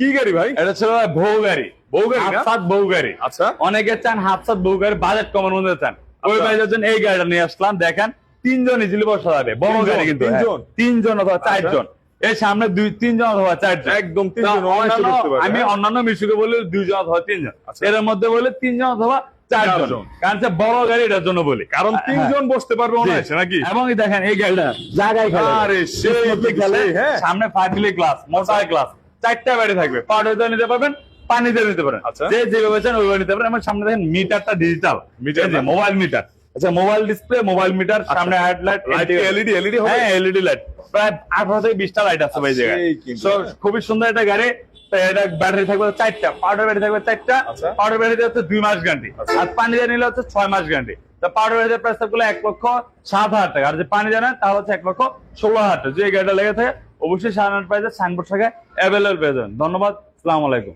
কি গাড়ি ভাই এটা ছিল বউ গাড়ি বউ গাড়ি? হাফসাত বউ গাড়ি আচ্ছা অনেকে চান হাফসাত বউ গাড়ি বাজেট কমার মধ্যে চান ওই আচ্ছা। ভাইদের জন্য এই গাড়িটা নিয়ে আসলাম দেখেন তিনজন ইজিলি বসা যাবে বড় গাড়ি কিন্তু হ্যাঁ। তিনজন? তিনজন অথবা চারজন এর সামনে দুই তিনজন অথবা চারজন একদম তিনজন আমি? অন্যান্য মিশুকে বলি দুইজন অথবা তিনজন আচ্ছা। এর মধ্যে বলে তিনজন অথবা চারজন। কারণ বড় গাড়ি এটার জন্য বলি কারণ হ্যাঁ। তিনজন বসতে পারবে। অনায়াসে নাকি এবং দেখেন এই গাড়িটা জায়গায় খেলে আরে সেই খেলে হ্যাঁ। সামনে ফাইভলি গ্লাস মোটা গ্লাস চারটা ব্যাটারি থাকবে। পাউডার নিতে পারবেন পানি দিয়ে নিতে পারেন আচ্ছা। যে যেভাবে চান ওইভাবে নিতে পারেন আমার সামনে দেখেন মিটারটা ডিজিটাল মিটার মোবাইল মিটার আচ্ছা মোবাইল ডিসপ্লে মোবাইল মিটার সামনে হেডলাইট লাইট এলইডি এলইডি হ্যাঁ এলইডি লাইট প্রায় আঠারো থেকে বিশটা লাইট আছে ভাই জায়গায়। খুবই সুন্দর একটা গাড়ি। এটা ব্যাটারি থাকবে চারটা পাউডার ব্যাটারি থাকবে চারটা। পাউডার ব্যাটারি হচ্ছে দুই মাস গ্যারান্টি আচ্ছা। আর পানি দিয়ে নিলে হচ্ছে ছয় মাস গ্যারান্টি তা পাউডার প্রাইস এক লক্ষ সাত হাজার টাকা। আর যে পানি জানেন তাহলে হচ্ছে এক লক্ষ ষোলো হাজার টাকা। যে গাড়িটা লেগে থাকে অবশ্যই সাধারণ প্রাইসে সাইনবোর্ড থাকে অ্যাভেলেবেল পেয়ে যাবেন। ধন্যবাদ সালাম আলাইকুম।